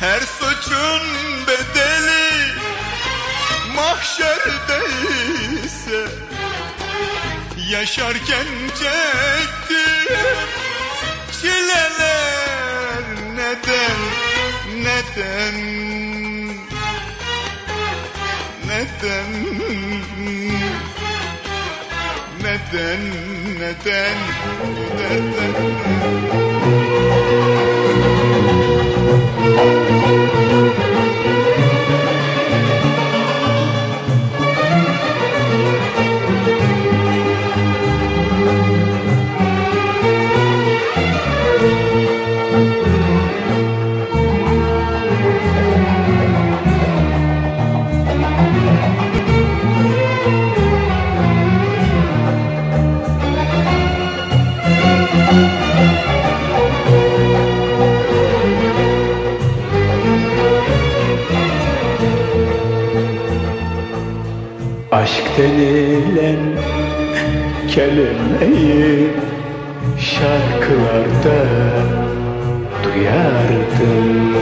Her suçun bedeli mahşerde ise Yaşarken çektim çileler. Neden neden neden neden neden neden Aşk denilen kelimeyi şarkılarda duyardım.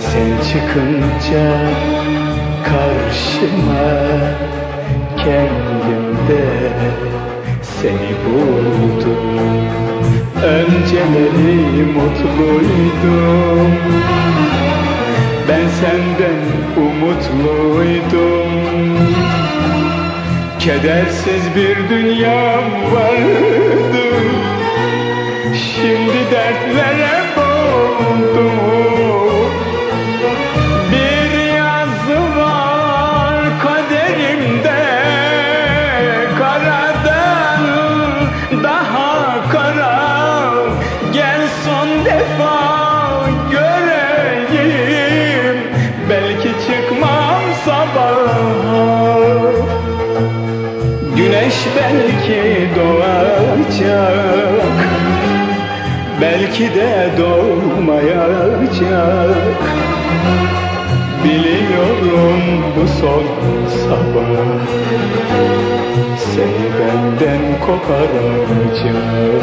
Sen çıkınca karşıma kendimde seni buldum. Önceleri mutluydum. Ben senden umutluydum. Kedersiz bir dünyam vardı göreyim. Belki çıkmam sabaha Güneş belki doğacak. Belki de doğmayacak. Biliyorum bu son sabah. Seni benden koparacak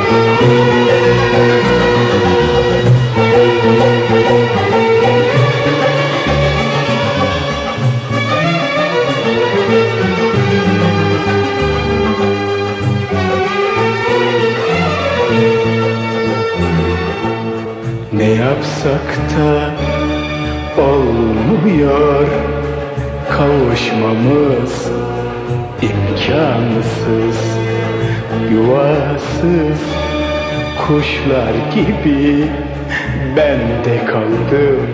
yapsak da olmuyor Kavuşmamız imkansız Yuvasız kuşlar gibi ben de kaldım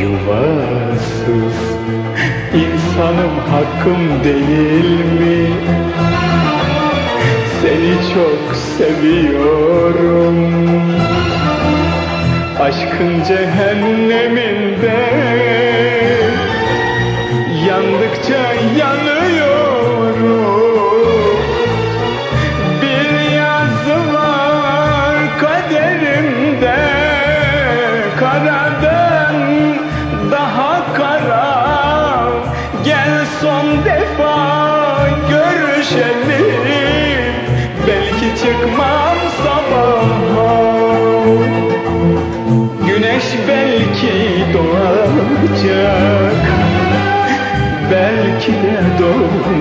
Yuvasız insanım hakkım değil mi? Seni çok seviyorum Aşkın cehenneminde Yandıkça yanıyorum. Bir yazı var kaderimde Karadan daha kara. Gel son defa görüşelim